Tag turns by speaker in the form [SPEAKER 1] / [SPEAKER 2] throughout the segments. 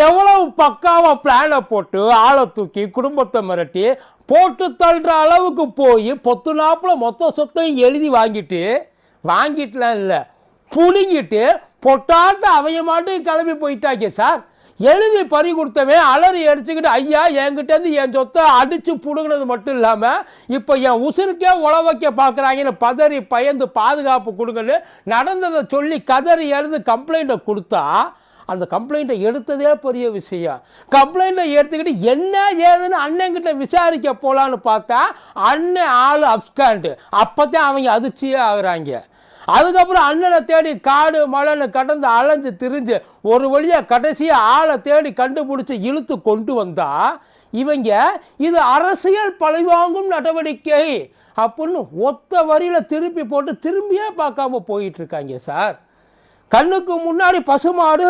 [SPEAKER 1] எவ்வளவு பக்காவாக பிளானை போட்டு ஆளை தூக்கி குடும்பத்தை மிரட்டி போட்டு தள்ளுற அளவுக்கு போய் பொத்து நாப்பில் மொத்த சொத்தையும் எழுதி வாங்கிட்டு வாங்கிட்டுலாம் இல்லை புழுங்கிட்டு பொட்டாட்ட அவைய மாட்டும் கிளம்பி போயிட்டாங்க சார். எழுதி பறி கொடுத்தவன் அலறி அடிச்சுக்கிட்டு ஐயா என்கிட்டேருந்து என் சொத்தை அடித்து பிடுங்கினது மட்டும் இல்லாமல் இப்போ என் உசுருக்கே உழ வைக்க பார்க்குறாங்கன்னு பதறி பயந்து பாதுகாப்பு கொடுங்கன்னு நடந்ததை சொல்லி கதறி எழுந்து கம்ப்ளைண்ட்டை கொடுத்தா அந்த கம்ப்ளைண்ட்டை எடுத்ததே பெரிய விஷயம். கம்ப்ளைண்ட்டை எடுத்துக்கிட்டு என்ன ஏதுன்னு அண்ணன்கிட்ட விசாரிக்க போகலான்னு பார்த்தா அண்ணன் ஆள் அப்ஸ்காண்டு அப்போ தான் அவங்க அதிர்ச்சியே ஆகுறாங்க. அதுக்கப்புறம் அண்ணனை தேடி காடு மலைன்னு கடந்து அலைஞ்சு திரிஞ்சு ஒரு வழியாக கடைசியாக ஆளை தேடி கண்டுபிடிச்சி இழுத்து கொண்டு வந்தால் இவங்க இது அரசியல் பழிவாங்கும் நடவடிக்கை அப்படின்னு ஒத்த வரியில் திருப்பி போட்டு திரும்பியே பார்க்காம போயிட்டுருக்காங்க சார். கண்ணுக்கு முன்னாடி பசுமாடு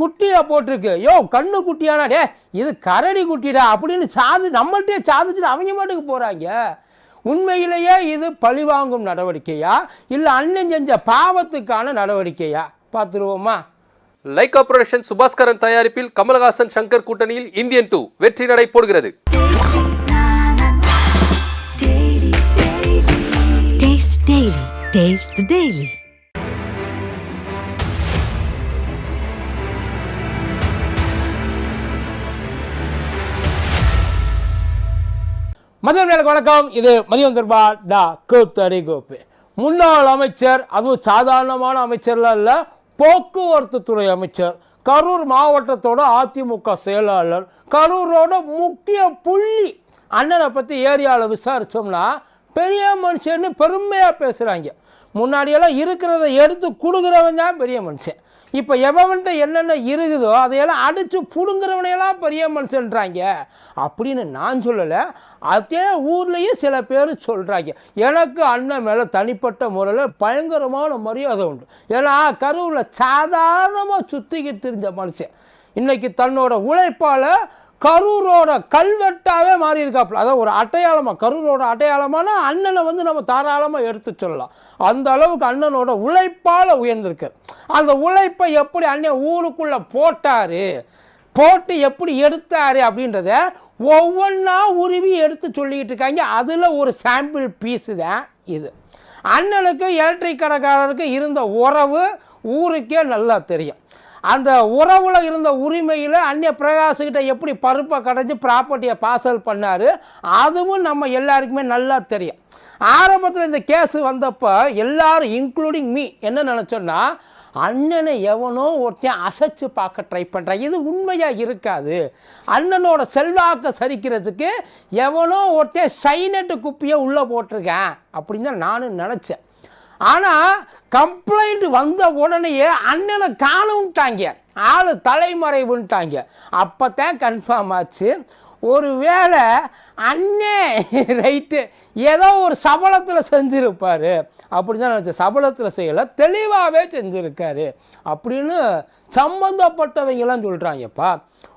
[SPEAKER 1] குட்டியை போட்டிருக்கு. யோ கண்ணு குட்டியானா? டே இது கரடி குட்டிடா அப்படின்னு சாது நம்மள்ட்டே சாதிச்சுட்டு அவங்க மாட்டுக்கு போகிறாங்க உண்மையிலேயே இது பழிவாங்கும் நடவடிக்கையா? இல்லை அண்ணன் செஞ்ச பாவத்துக்கான நடவடிக்கையா? பார்த்துருவோமா?
[SPEAKER 2] லைகா புரொடக்ஷன் சுபாஸ்கரன் தயாரிப்பில் கமலஹாசன் சங்கர் கூட்டணியில் இந்தியன் டூ வெற்றி நடை போடுகிறது.
[SPEAKER 3] Taste Daily. Taste the Daily.
[SPEAKER 1] மதியம் நேரம் வணக்கம். இது மதியம் தர்பா டா கூத்தடி கோப்பு முன்னாள் அமைச்சர் அதுவும் சாதாரணமான அமைச்சர்லாம் இல்லை போக்குவரத்து துறை அமைச்சர் கரூர் மாவட்டத்தோட அதிமுக செயலாளர் கரூரோட முக்கிய புள்ளி அண்ணனை பற்றி ஏரியாவில் விசாரித்தோம்னா பெரிய மனுஷன்னு பெருமையாக பேசுகிறாங்க முன்னாடியெல்லாம் இருக்கிறத எடுத்து கொடுக்குறவன் தான் பெரிய மனுஷன். இப்போ எவன்கிட்ட என்னென்ன இருக்குதோ அதையெல்லாம் அடித்து பிடுங்குறவனையெல்லாம் பெரிய மனுஷன்றாங்க. அப்படின்னு நான் சொல்லலை அதே ஊர்லேயும் சில பேர் சொல்கிறாங்க எனக்கு அண்ணன் மேலே தனிப்பட்ட முறையில் பயங்கரமான மரியாதை உண்டு. ஏன்னா கரூரில் சாதாரணமாக சுற்றிக்கிட்டு தெரிஞ்ச மனுஷன். இன்றைக்கி தன்னோட உழைப்பால் கரூரோட கல்வெட்டாவே மாறி இருக்காப்புல அதாவது ஒரு அடையாளமாக கரூரோட அடையாளமான அண்ணனை வந்து நம்ம தாராளமாக எடுத்து சொல்லலாம். அந்த அளவுக்கு அண்ணனோட உழைப்பால் உயர்ந்திருக்கு. அந்த உழைப்பை எப்படி அண்ணன் ஊருக்குள்ளே போட்டார் போட்டு எப்படி எடுத்தார் அப்படின்றத ஒவ்வொன்றா உருவி எடுத்து சொல்லிக்கிட்டு இருக்காங்க. அதில் ஒரு சாம்பிள் பீஸு தான் இது. அண்ணனுக்கு எலக்ட்ரிக் கடைக்காரருக்கு இருந்த உறவு ஊருக்கே நல்லா தெரியும். அந்த உறவில் இருந்த உரிமையில் அந்நிய பிரகாசுகிட்ட எப்படி பருப்பை கடைஞ்சி ப்ராப்பர்ட்டியை பாசல் பண்ணார் அதுவும் நம்ம எல்லாருக்குமே நல்லா தெரியும். ஆரம்பத்தில் இந்த கேஸ் வந்தப்போ எல்லாரும் இன்க்ளூடிங் மீ என்ன நினச்சோன்னா அண்ணனை எவனோ ஒருத்தன் அசைச்சு பார்க்க ட்ரை பண்ணுறான் இது உண்மையாக இருக்காது. அண்ணனோட செல்வாக்கை சரிக்கிறதுக்கு எவனோ ஒருத்தன் சைனட்டு குப்பியை உள்ளே போட்டிருக்கேன் அப்படின்னு தான் நானும் நினச்சேன். ஆனால் கம்ப்ளைண்ட் வந்த உடனேயே அண்ணனை காணுன்ட்டாங்க ஆள் தலைமறைவுன்ட்டாங்க அப்போ தான் கன்ஃபார்ம் ஆச்சு. ஒரு வேளை அண்ணே ரைட்டு ஏதோ ஒரு சபலத்தில் செஞ்சுருப்பார். அப்படி தான் நினச்சேன். சபலத்தில் செய்யலை தெளிவாகவே செஞ்சுருக்காரு. அப்படின்னு சம்மந்தப்பட்டவங்கெல்லாம் சொல்கிறாங்கப்பா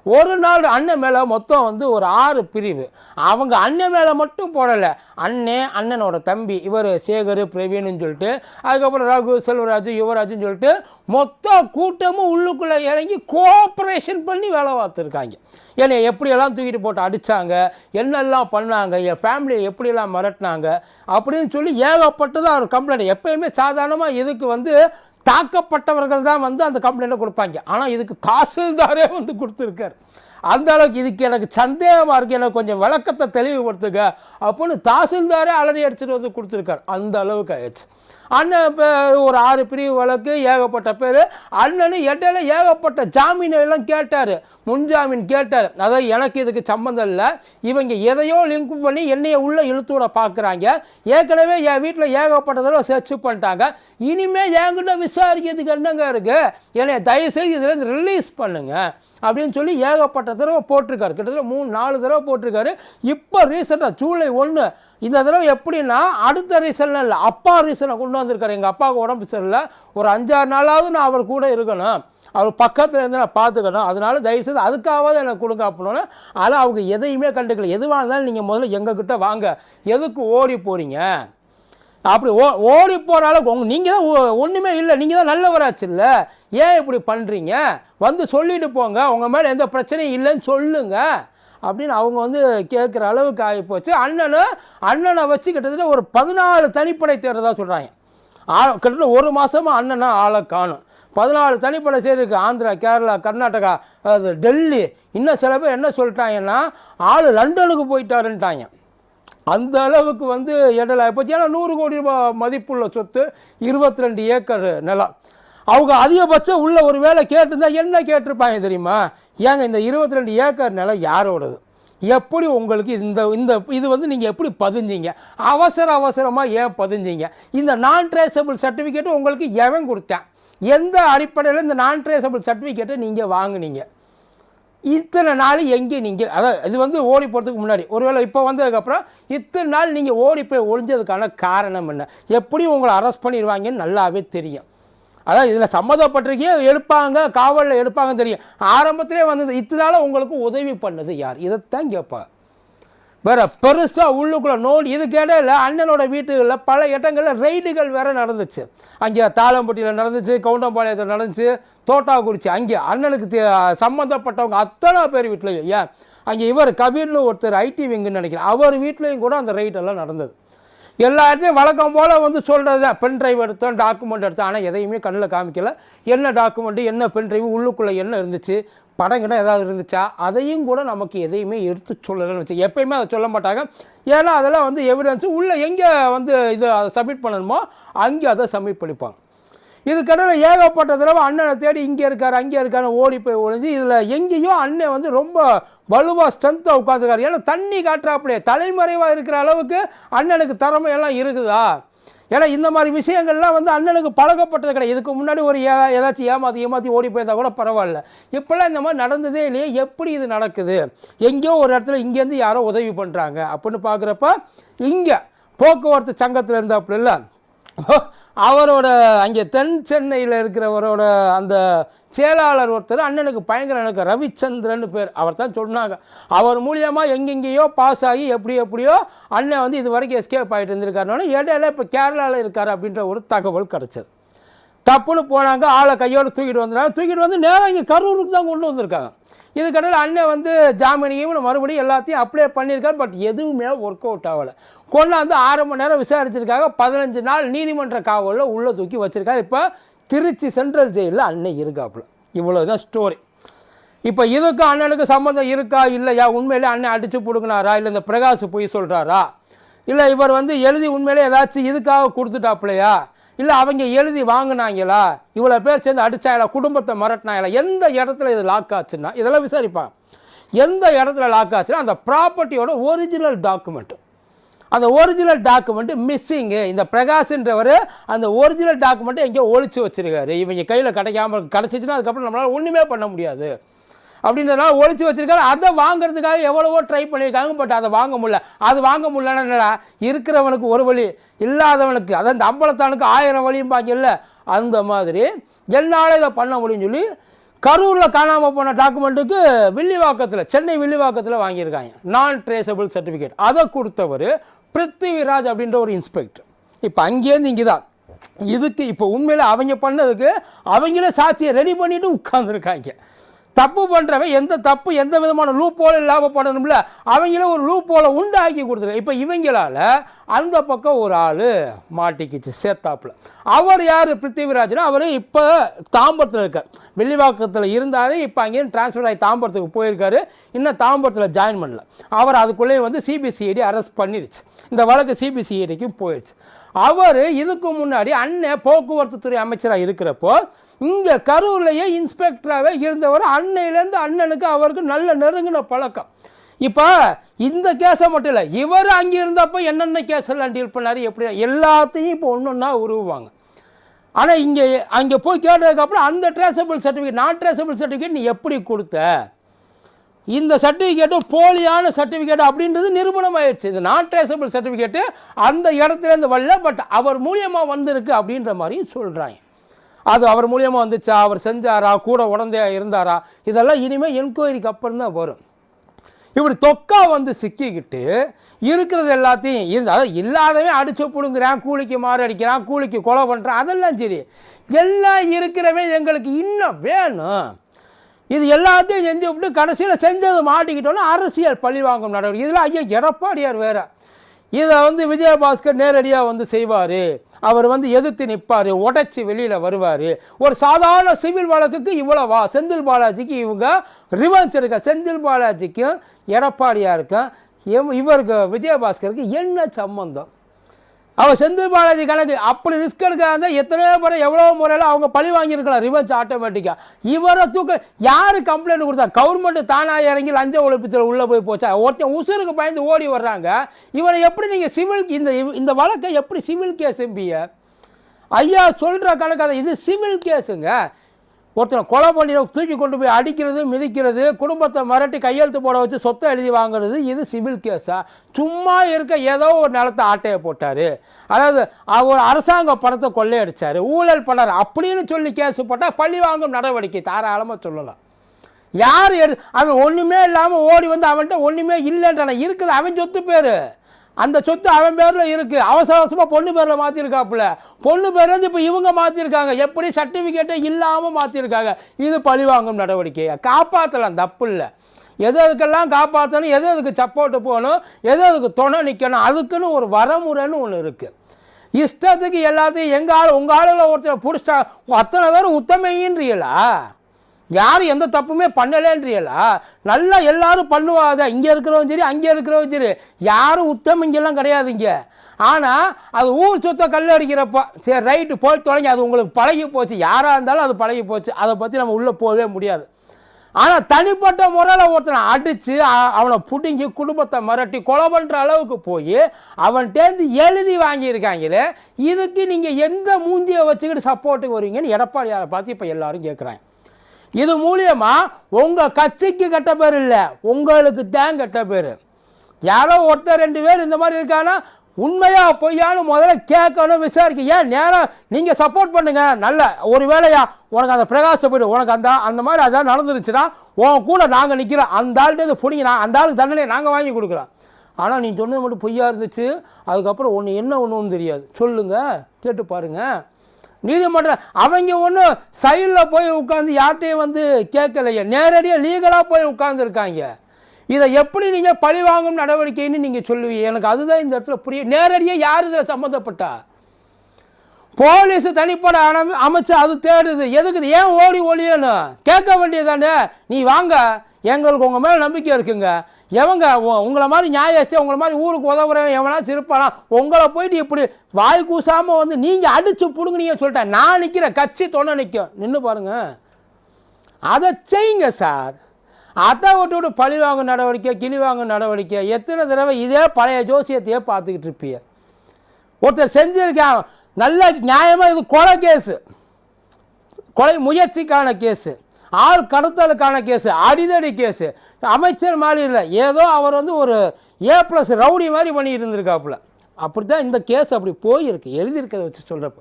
[SPEAKER 1] ஒரு நாள் அண்ணன் மேலே மொத்தம் வந்து ஒரு ஆறு பிரிவு. அவங்க அண்ணன் மேலே மட்டும் போடலை. அண்ணன் அண்ணனோட தம்பி இவர் சேகர் பிரவீன்னு சொல்லிட்டு அதுக்கப்புறம் ரகு செல்வராஜ் யுவராஜ்னு சொல்லிட்டு மொத்த கூட்டமும் உள்ளுக்குள்ளே இறங்கி கோஆப்ரேஷன் பண்ணி வேலை பார்த்துருக்காங்க. என்னை எப்படியெல்லாம் தூக்கிட்டு போட்டு அடித்தாங்க என்னெல்லாம் பண்ணாங்க என் ஃபேமிலியை எப்படியெல்லாம் மிரட்டினாங்க அப்படின்னு சொல்லி ஏகப்பட்டதாக ஒரு கம்ப்ளைண்ட் எப்பயுமே சாதாரணமாக இதுக்கு வந்து தாக்கப்பட்டவர்கள் தான் வந்து அந்த கம்ப்ளைண்ட்டை கொடுப்பாங்க. ஆனால் இதுக்கு தாசில்தாரே வந்து கொடுத்துருக்காரு. அந்த அளவுக்கு இதுக்கு எனக்கு சந்தேகமாக இருக்குது எனக்கு கொஞ்சம் விளக்கத்தை தெளிவுபடுத்துங்க. அப்படின்னு தாசில்தாரே அலறி அடிச்சுட்டு வந்து கொடுத்துருக்காரு. அந்த அளவுக்கு ஆயிடுச்சு. அண்ணன் இப்போ ஒரு ஆறு பிரிவு வழக்கு ஏகப்பட்ட பேர். அண்ணனு இடையில ஏகப்பட்ட ஜாமீன் எல்லாம் கேட்டார். முன்ஜாமீன் கேட்டார். அதாவது எனக்கு இதுக்கு சம்மந்தம் இல்லை. இவங்க எதையோ லிங்க் பண்ணி என்னைய உள்ளே இழுத்து விட பார்க்குறாங்க ஏற்கனவே என் வீட்டில் ஏகப்பட்ட தடவை சர்ச் பண்ணிட்டாங்க. இனிமேல் என்கிட்ட விசாரிக்கிறதுக்கு என்னங்க இருக்குது என்னை தயவுசெய்து இதுலேருந்து ரிலீஸ் பண்ணுங்கள் அப்படின்னு சொல்லி ஏகப்பட்ட தடவை போட்டிருக்காரு. கிட்டத்தட்ட மூணு நாலு தடவை போட்டிருக்காரு. இப்போ ரீசெண்டாக ஜூலை ஒன்று இந்த தடவை எப்படின்னா அடுத்த ரீசனில் இல்லை. அப்பா ரீசனை கொண்டு வந்திருக்காரு. எங்கள் அப்பாவுக்கு உடம்பு சரியில்லை. ஒரு அஞ்சாறு நாளாவது நான் அவர் கூட இருக்கணும். அவர் பக்கத்தில் இருந்து நான் பார்த்துக்கணும். அதனால தயவுசெய்து அதுக்காகவாது எனக்கு கொடுங்க அப்படின்னா. ஆனால் அவங்க எதையுமே கண்டுக்கல. எதுவாக இருந்தாலும் நீங்கள் முதல்ல எங்ககிட்ட வாங்க. எதுக்கு ஓடி போகிறீங்க அப்படி ஓ ஓடி போகிற அளவுக்கு உங்க நீங்கள் தான் ஒன்றுமே இல்லை. நீங்கள் தான் நல்லவராச்சு இல்லை. ஏன் இப்படி பண்ணுறீங்க வந்து சொல்லிட்டு போங்க. உங்கள் மேலே எந்த பிரச்சனையும் இல்லைன்னு சொல்லுங்கள் அப்படின்னு அவங்க வந்து கேட்குற அளவுக்கு ஆகிப்போச்சு. அண்ணனும் அண்ணனை வச்சு கிட்டத்தட்ட ஒரு பதினாலு தனிப்படை தேர்தலாக சொல்கிறாங்க ஆ கிட்டத்தட்ட ஒரு மாதமாக அண்ணனை ஆளை காணும். பதினாலு தனிப்படை செய்திருக்கு ஆந்திரா கேரளா கர்நாடகா அது டெல்லி இன்னும் சில பேர் என்ன சொல்லிட்டாங்கன்னா ஆள் லண்டனுக்கு போயிட்டாருன்ட்டாங்க. அந்த அளவுக்கு வந்து இடலாக போச்சு. ஏன்னா நூறு கோடி ரூபாய் மதிப்புள்ள சொத்து இருபத்தி ரெண்டு ஏக்கர் நிலம். அவங்க அதிகபட்சம் உள்ளே ஒரு வேலை கேட்டிருந்தா என்ன கேட்டிருப்பாங்க தெரியுமா? ஏங்க இந்த இருபத்தி ரெண்டு ஏக்கர் நிலம் யாரோடது? எப்படி உங்களுக்கு இந்த இந்த இது வந்து நீங்கள் எப்படி பதிஞ்சீங்க? அவசர அவசரமாக ஏன் பதிஞ்சீங்க? இந்த நான் ட்ரேசபிள் சர்டிஃபிகேட்டு உங்களுக்கு எவன் கொடுத்தேன்? எந்த அடிப்படையில் இந்த நான் ட்ரேசபிள் சர்டிஃபிகேட்டை நீங்கள் வாங்கினீங்க? இத்தனை நாள் எங்கே நீங்கள் அதான் இது வந்து ஓடி போகிறதுக்கு முன்னாடி. ஒருவேளை இப்போ வந்ததுக்கப்புறம் இத்தனை நாள் நீங்கள் ஓடி போய் ஒளிஞ்சதுக்கான காரணம் என்ன? எப்படி உங்களை அரெஸ்ட் பண்ணிடுவாங்கன்னு நல்லாவே தெரியும். அதான் இதில் சம்மந்தப்பட்டிருக்கே எடுப்பாங்க காவலில் எடுப்பாங்கன்னு தெரியும். ஆரம்பத்திலே வந்தது இத்தனால உங்களுக்கு உதவி பண்ணது யார்? இதைத்தான் கேட்பா வேறு பெருசாக உள்ளுக்குள்ளே நோல் இதுக்கு இடையில அண்ணனோட வீட்டுகளில் பல இடங்களில் ரெய்டுகள் வேறு நடந்துச்சு. அங்கே தாளம்பட்டியில் நடந்துச்சு கவுண்டம்பாளையத்தில் நடந்துச்சு தோட்டாக்குறிச்சி அங்கே அண்ணனுக்கு தே- சம்மந்தப்பட்டவங்க அத்தனை பேர் வீட்லையும். ஏன்? அங்கே இவர் கபீர்னு ஒருத்தர் ஐடி விங்குன்னு நினைக்கிறேன். அவர் வீட்லேயும் கூட அந்த ரைடெல்லாம் நடந்தது. எல்லா இடத்தையும் வழக்கம் போல் வந்து சொல்கிறது தான் பென் ட்ரைவ் எடுத்தோம் டாக்குமெண்ட் எடுத்தோம். ஆனால் எதையுமே கண்ணில் காமிக்கல. என்ன டாக்குமெண்ட்டு என்ன பென் ட்ரைவ் உள்ளுக்குள்ளே என்ன இருந்துச்சு படங்கிட்ட ஏதாவது இருந்துச்சா அதையும் கூட நமக்கு எதையுமே எடுத்து சொல்லலைன்னு வச்சு எப்பயுமே அதை சொல்ல மாட்டாங்க. ஏன்னா அதெல்லாம் வந்து எவிடன்ஸு உள்ளே எங்கே வந்து இதை அதை சப்மிட் பண்ணணுமோ அங்கே அதை சப்மிட் பண்ணிப்பாங்க. இதுக்கடையில் ஏகப்பட்ட தடவை அண்ணனை தேடி இங்கே இருக்கார் அங்கே இருக்காருன்னு ஓடி போய் ஒழிஞ்சு இதில் எங்கேயோ அண்ணன் வந்து ரொம்ப வலுவாக ஸ்ட்ரென்த்தாக உட்காந்துருக்காரு ஏன்னா தண்ணி காட்டுறாப்புலே தலைமறைவாக இருக்கிற அளவுக்கு அண்ணனுக்கு திறமை எல்லாம் இருக்குதா? ஏன்னா இந்த மாதிரி விஷயங்கள்லாம் வந்து அண்ணனுக்கு பழகப்பட்டது கிடையாது. இதுக்கு முன்னாடி ஒரு ஏ ஏதாச்சும் ஏமாற்றி ஏமாற்றி ஓடி போயிருந்தா கூட பரவாயில்ல. இப்போல்லாம் இந்த மாதிரி நடந்ததே இல்லையே எப்படி இது நடக்குது? எங்கேயோ ஒரு இடத்துல இங்கேருந்து யாரோ உதவி பண்ணுறாங்க அப்படின்னு பார்க்குறப்ப இங்கே போக்குவரத்து சங்கத்தில் இருந்தாப்புல இல்லை அவரோட அங்கே தென் சென்னையில் இருக்கிறவரோட அந்த செயலாளர் ஒருத்தர் அண்ணனுக்கு பயங்கர எனக்கு ரவிச்சந்திரன் பேர். அவர் தான் சொன்னாங்க. அவர் மூலியமாக எங்கெங்கேயோ பாஸ் ஆகி எப்படி எப்படியோ அண்ணன் வந்து இது வரைக்கும் எஸ்கேப் ஆகிட்டு இருந்திருக்காருன்னு இடையில இப்போ கேரளாவில் இருக்கார் அப்படின்ற ஒரு தகவல் கிடச்சிது. தப்புன்னு போனாங்க. ஆளை கையோடு தூக்கிட்டு வந்துடுறாங்க தூக்கிட்டு வந்து நேராக இங்கே கரூருக்கு தான் கொண்டு வந்திருக்காங்க. இதுக்கடையில் அண்ணன் வந்து ஜாமீனியும் மறுபடியும் எல்லாத்தையும் அப்ளை பண்ணியிருக்காரு. பட் எதுவுமே ஒர்க் அவுட் ஆகலை. கொண்டாந்து ஆறு மணி நேரம் விசாரிச்சிருக்காங்க பதினஞ்சு நாள் நீதிமன்ற காவலில் உள்ளே தூக்கி வச்சுருக்காங்க இப்போ திருச்சி சென்ட்ரல் ஜெயிலில் அண்ணன் இருக்காப்புல. இவ்வளோ தான் ஸ்டோரி இப்போ இதுக்கும் அண்ணனுக்கு சம்மந்தம் இருக்கா இல்லையா? உண்மையிலே அண்ணன் அடித்து பிடுங்கினாரா? இல்லை இந்த பிரகாஷ் போய் சொல்கிறாரா இல்லை இவர் வந்து எழுதி உண்மையிலே ஏதாச்சும் இதுக்காக கொடுத்துட்டாப்புலையா? இல்லை அவங்க எழுதி வாங்கினாங்களா? இவ்வளோ பேர் சேர்ந்து அடித்தாங்களா குடும்பத்தை மிரட்டினாங்களா? எந்த இடத்துல இது லாக் ஆச்சுன்னா இதெல்லாம் விசாரிப்பாங்க எந்த இடத்துல லாக் ஆச்சுன்னா அந்த ப்ராப்பர்ட்டியோட ஒரிஜினல் டாக்குமெண்ட் அந்த ஒரிஜினல் டாக்குமெண்ட்டு மிஸ்ஸிங்கு இந்த பிரகாஷ்ன்றவர் அந்த ஒரிஜினல் டாக்குமெண்ட்டை எங்கேயோ ஒழிச்சு வச்சுருக்காரு. இவங்க கையில் கிடைக்காம கிடச்சிச்சுன்னா அதுக்கப்புறம் நம்மளால் ஒன்றுமே பண்ண முடியாது. அப்படின்றதுனால ஒழிச்சு வச்சிருக்காரு. அதை வாங்குறதுக்காக எவ்வளவோ ட்ரை பண்ணியிருக்காங்க பட் அதை வாங்க முடியல. அது வாங்க முடியலன்னா என்னடா? இருக்கிறவனுக்கு ஒரு வழி இல்லாதவனுக்கு. அதான் அந்த அம்பலத்தானுக்கு ஆயிரம் வழியும் பாக்கல அந்த மாதிரி என்னால் இதை பண்ண முடியும்னு சொல்லி கரூரில் காணாமல் போன டாக்குமெண்ட்டுக்கு வில்லிவாக்கத்தில் சென்னை வில்லிவாக்கத்தில் வாங்கியிருக்காங்க. நான் ட்ரேசபிள் சர்டிஃபிகேட் அதை கொடுத்தவர் பிருத்திவிராஜ் அப்படின்ற ஒரு இன்ஸ்பெக்டர் இப்போ அங்கேருந்து இங்கே தான் இதுக்கு இப்போ உண்மையில் அவங்க பண்ணதுக்கு அவங்களே சாட்சியை ரெடி பண்ணிவிட்டு உட்காந்துருக்காங்க தப்பு பண்ணுறவன் எந்த தப்பு எந்த விதமான லூப் போல இல்லாமல் பண்ணணும்ல அவங்களே ஒரு லூப் போல உண்டாக்கி கொடுத்துருக்காங்க. இப்போ இவங்களால அந்த பக்கம் ஒரு ஆள் மாட்டிக்கிச்சு சேத்தாப்பில். அவர் யார்? பிருத்திவிராஜ்னா அவர் இப்போ தாம்பரத்தில் இருக்கார். வெள்ளிவாக்கத்தில் இருந்தார் இப்போ அங்கேயும் டிரான்ஸ்ஃபர் ஆகி தாம்பரத்துக்கு போயிருக்காரு. இன்னும் தாம்பரத்தில் ஜாயின் பண்ணல. அவர் அதுக்குள்ளேயே வந்து சிபிசிஐடி அரெஸ்ட் பண்ணிருச்சு. இந்த வழக்கு சிபிசிஐடிக்கும் போயிடுச்சு அவர் இதுக்கு முன்னாடி அண்ணன் போக்குவரத்து துறை அமைச்சராக இருக்கிறப்போ இங்கே கரூர்லேயே இன்ஸ்பெக்டராகவே இருந்தவர் அன்னையிலேருந்து அண்ணனுக்கு அவருக்கு நல்ல நெருங்கின பழக்கம். இப்போ இந்த கேஸை மட்டும் இல்லை இவர் அங்கே இருந்தப்போ என்னென்ன கேஸெல்லாம் டீல் பண்ணார் எப்படி எல்லாத்தையும் இப்போ ஒன்று ஒன்றா உருவாங்க. ஆனால் இங்கே அங்கே போய் கேட்டதுக்கப்புறம் அந்த ட்ரேசபிள் சர்டிஃபிகேட் நான் ட்ரேசபிள் சர்டிஃபிகேட் நீ எப்படி கொடுத்த? இந்த சர்டிஃபிகேட்டு போலியான சர்டிஃபிகேட் அப்படின்றது நிரூபணம் ஆயிடுச்சு இந்த நான் ட்ரேசபிள் சர்டிஃபிகேட்டு அந்த இடத்துலேருந்து வரல பட் அவர் மூலியமாக வந்திருக்கு அப்படின்ற மாதிரியும் சொல்கிறாங்க அது அவர் மூலியமாக வந்துச்சா அவர் செஞ்சாரா கூட உடந்தையா இருந்தாரா இதெல்லாம் இனிமேல் என்கொயரிக்கு அப்புறம் தான் வரும். இப்படி தொக்கா வந்து சிக்கிக்கிட்டு இருக்கிறது எல்லாத்தையும் இருந்து அதாவது இல்லாதவன் அடிச்சு பிடுங்குறான் கூலிக்கு மாறு அடிக்கிறான் கூலிக்கு கொலை பண்ணுறான் அதெல்லாம் சரி. எல்லாம் இருக்கிறவன் எங்களுக்கு இன்னும் வேணும். இது எல்லாத்தையும் செஞ்சு விட்டு கடைசியில் செஞ்சது மாட்டிக்கிட்டோன்னா அரசியல் பழி வாங்கும் நடவடிக்கை. இதில் ஐயா எடப்பாடியார் வேறு. இதை வந்து விஜயபாஸ்கர் நேரடியாக வந்து செய்வார். அவர் வந்து எதிர்த்து நிற்பார் உடச்சி வெளியில் வருவார். ஒரு சாதாரண சிவில் வழக்குக்கு இவ்வளவா? செந்தில் பாலாஜிக்கு இவங்க ரிவன்ஸ் எடுக்க செந்தில் பாலாஜிக்கும் எடப்பாடியாருக்கும் இவருக்கு விஜயபாஸ்கருக்கு என்ன சம்பந்தம்? அவன் செந்தில் பாலாஜி கணக்கு அப்படி ரிஸ்க் எடுக்காத எத்தனையோ முறை எவ்வளோ முறையில் அவங்க பழி வாங்கியிருக்கலாம் ரிவர்ஸ் ஆட்டோமேட்டிக்காக இவரை தூக்க யார் கம்ப்ளைண்ட் கொடுத்தா? கவர்மெண்ட் தானாக இறங்கி லஞ்ச ஒழிப்புத்தில் உள்ளே போய் போச்சா? ஒருத்தன் உசுருக்கு பயந்து ஓடி வர்றாங்க. இவரை எப்படி நீங்கள் சிவில் இந்த இந்த வழக்கை எப்படி சிவில் கேஸ் எம்பிய? ஐயா சொல்கிற கணக்கு அதை இது சிவில் கேஸுங்க ஒருத்தனை கொலை பண்ணி தூக்கி கொண்டு போய் அடிக்கிறது மிதிக்கிறது குடும்பத்தை மிரட்டி கையெழுத்து போட வச்சு சொத்தை எழுதி வாங்குறது இது சிவில் கேஸா? சும்மா இருக்க ஏதோ ஒரு நிலத்தை ஆட்டையை போட்டார். அதாவது அவர் அரசாங்க பணத்தை கொள்ளையடிச்சார். ஊழல் பண்ணார். அப்படின்னு சொல்லி கேஸ் போட்டால் பழி வாங்கும் நடவடிக்கை தாராளமாக சொல்லலாம். யார் எடு அவன் ஒன்றுமே இல்லாமல் ஓடி வந்து அவன்கிட்ட ஒன்றுமே இல்லைன்றான. இருக்குது அவன் சொத்து பேர். அந்த சொத்து அவன் பேரில் இருக்குது அவசர அவசரமாக பொண்ணு பேரில் மாற்றிருக்காப்புல பொண்ணு பேர்லேருந்து இப்போ இவங்க மாற்றிருக்காங்க எப்படி சர்டிஃபிகேட்டே இல்லாமல் மாற்றிருக்காங்க இது பழிவாங்கும் நடவடிக்கையை? காப்பாற்றலாம் தப்பு இல்லை. எது எதுக்கெல்லாம் காப்பாற்றணும் எது எதுக்கு சப்போர்ட்டு போகணும் எது எதுக்கு துணை நிற்கணும் அதுக்குன்னு ஒரு வரமுறைன்னு ஒன்று இருக்குது இஷ்டத்துக்கு எல்லாத்தையும் எங்கள் ஆள் உங்கள் ஆளுகளை ஒருத்தர் பிடிச்சிட்டா அத்தனை பேரும் உத்தமையின்றீங்களா யாரும் எந்த தப்புமே பண்ணலேன்றியலா? நல்லா எல்லாரும் பண்ணுவாத இங்கே இருக்கிறவங்க சரி அங்கே இருக்கிறவங்க சரி. யாரும் உத்தம் இங்கெல்லாம் கிடையாது இங்கே. ஆனால் அது ஊர் சுத்தம் கல் அடிக்கிறப்போ சரி ரைட்டு போய் தொடங்கி அது உங்களுக்கு பழகி போச்சு. யாராக இருந்தாலும் அது பழகி போச்சு. அதை பற்றி நம்ம உள்ளே போகவே முடியாது. ஆனால் தனிப்பட்ட முறையில் ஒருத்தனை அடித்து அவனை பிடுங்கி குடும்பத்தை மிரட்டி கொலை பண்ணுற அளவுக்கு போய் அவன்கிட்டேருந்து எழுதி வாங்கியிருக்காங்களே இதுக்கு நீங்கள் எந்த மூஞ்சியை வச்சுக்கிட்டு சப்போர்ட்டுக்கு வருவீங்கன்னு எடப்பாடியாரை பார்த்து இப்போ எல்லாரும் கேட்குறாங்க இது மூலியமாக உங்கள் கட்சிக்கு கெட்ட பேர் இல்லை. உங்களுக்கு தான் கெட்ட பேர். யாரோ ஒருத்தர் ரெண்டு பேர் இந்த மாதிரி இருக்காங்கன்னா உண்மையா பொய்யான்னு முதல்ல கேட்கணும் விசாரிக்க. ஏன் நேரம் நீங்கள் சப்போர்ட் பண்ணுங்க. நல்ல ஒரு வேலையா உனக்கு அந்த பிரகாசம் போய்டு உனக்கு அந்த அந்த மாதிரி அதான் நடந்துருச்சுன்னா உன் கூட நாங்கள் நிற்கிறோம் அந்த ஆள்கிட்ட பிடிங்க நான் அந்த ஆளுக்கு தண்டனை நாங்கள் வாங்கி கொடுக்குறோம். ஆனால் நீ சொன்னது மட்டும் பொய்யா இருந்துச்சு. அதுக்கப்புறம் ஒன்று என்ன ஒன்றும் தெரியாது. சொல்லுங்கள் கேட்டு பாருங்கள் நீதிமன்றம் அவங்க ஒன்றும் சைடில் போய் உட்காந்து யார்கிட்டையும் வந்து கேட்கலையே. நேரடியாக லீகலாக போய் உட்காந்துருக்காங்க இதை எப்படி நீங்கள் பழி வாங்கும் நடவடிக்கைன்னு நீங்கள் சொல்லுவீங்க. எனக்கு அதுதான் இந்த இடத்துல புரிய நேரடியாக யார் இதில் சம்மந்தப்பட்டா? போலீஸ் தனிப்பட அமை அமைச்சு அது தேடுது. எதுக்கு ஏன் ஓடி ஒழியணும் கேட்க வேண்டியதானே நீ வாங்க. எங்களுக்கு உங்கள் மேலே நம்பிக்கை இருக்குங்க. எவங்க உங்களை மாதிரி நியாயஸ்தே உங்களை மாதிரி ஊருக்கு உதவுறவன் எவனா சிரிப்பானா உங்களை போயிட்டு இப்படி வாய் கூசாமல் வந்து நீங்கள் அடித்து பிடுங்குனீங்க சொல்லிட்டேன். நான் நிற்கிறேன் கட்சி தொண்டை நிற்கும் நின்று பாருங்கள் அதை செய்யுங்க சார். அதை விட்டு விட்டு பழி வாங்கும் நடவடிக்கை கிளி வாங்கும் நடவடிக்கை. எத்தனை தடவை இதே பழைய ஜோசியத்தையே பார்த்துக்கிட்டு இருப்பீங்க. ஒருத்தர் செஞ்சிருக்கான். நல்ல நியாயமாக இது கொலை கேஸு. கொலை முயற்சிக்கான கேஸு. ஆள் கடத்தலுக்கான கேஸு அடிதடி கேஸு. அமைச்சர் மாதிரி இல்லை. ஏதோ அவர் வந்து ஒரு ஏ ப்ளஸ் ரவுடி மாதிரி பண்ணிட்டு இருந்திருக்காப்புல அப்படி தான் இந்த கேஸ் அப்படி போயிருக்கு. எழுதியிருக்கிறத வச்சு சொல்கிறப்ப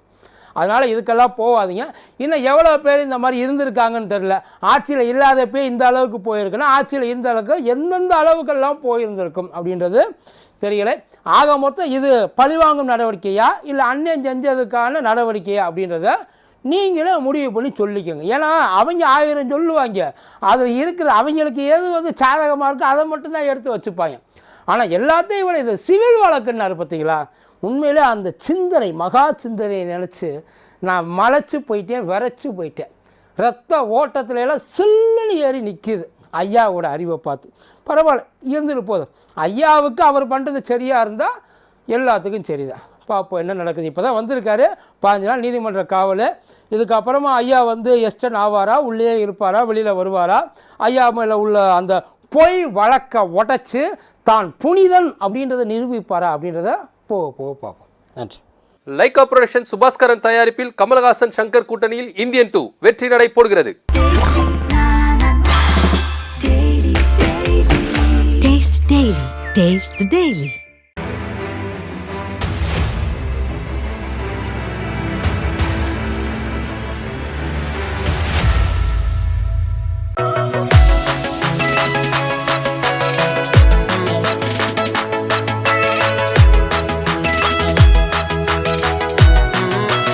[SPEAKER 1] அதனால் இதுக்கெல்லாம் போகாதீங்க இன்னும் எவ்வளோ பேர் இந்த மாதிரி இருந்திருக்காங்கன்னு தெரில ஆட்சியில் இல்லாதப்பே இந்த அளவுக்கு போயிருக்குன்னா ஆட்சியில் இருந்த அளவுக்கு எந்தெந்த அளவுக்கெல்லாம் போயிருந்திருக்கும் அப்படின்றது தெரியல. ஆக மொத்தம் இது பழிவாங்கும் நடவடிக்கையா இல்லை அன்னியம் செஞ்சதுக்கான நடவடிக்கையா அப்படின்றத நீங்களே முடிவு பண்ணி சொல்லிக்கோங்க. ஏன்னா அவங்க ஆயிரம் சொல்லுவாங்க. அதில் இருக்கிற அவங்களுக்கு எது வந்து சாதகமாக இருக்கோ அதை மட்டும்தான் எடுத்து வச்சுப்பாங்க. ஆனால் எல்லாத்தையும் விட இது சிவில் வழக்குன்னாரு பார்த்தீங்களா உண்மையிலே அந்த சிந்தனை மகா சிந்தனையை நினச்சி நான் மலைச்சு போயிட்டேன் விரைச்சி போயிட்டேன். ரத்த ஓட்டத்துல எல்லாம் சில்லுன்னு ஏறி நிற்கிது ஐயாவோட அறிவை பார்த்து. பரவாயில்ல இருந்துட்டு போதும். ஐயாவுக்கு அவர் பண்ணுறது சரியாக இருந்தால் எல்லாத்துக்கும் சரிதான். பார்ப்போம் என்ன நடக்குது. இப்போ தான் வந்திருக்காரு. பாஞ்சு நாள் நீதிமன்ற காவல். இதுக்கப்புறமா ஐயா வந்து எஸ்டன் ஆவாரா? உள்ளே இருப்பாரா? வெளியில் வருவாரா? ஐயா மேலே உள்ள அந்த பொய் வழக்கை உடைச்சு தான் புனிதன் அப்படின்றத நிரூபிப்பாரா அப்படின்றத போக போக பார்ப்போம் நன்றி.
[SPEAKER 2] லைகா புரொடக்ஷன் சுபாஸ்கரன் தயாரிப்பில் கமலஹாசன் சங்கர் கூட்டணியில் இந்தியன் டூ வெற்றி நடை போடுகிறது.
[SPEAKER 3] Taste the Daily.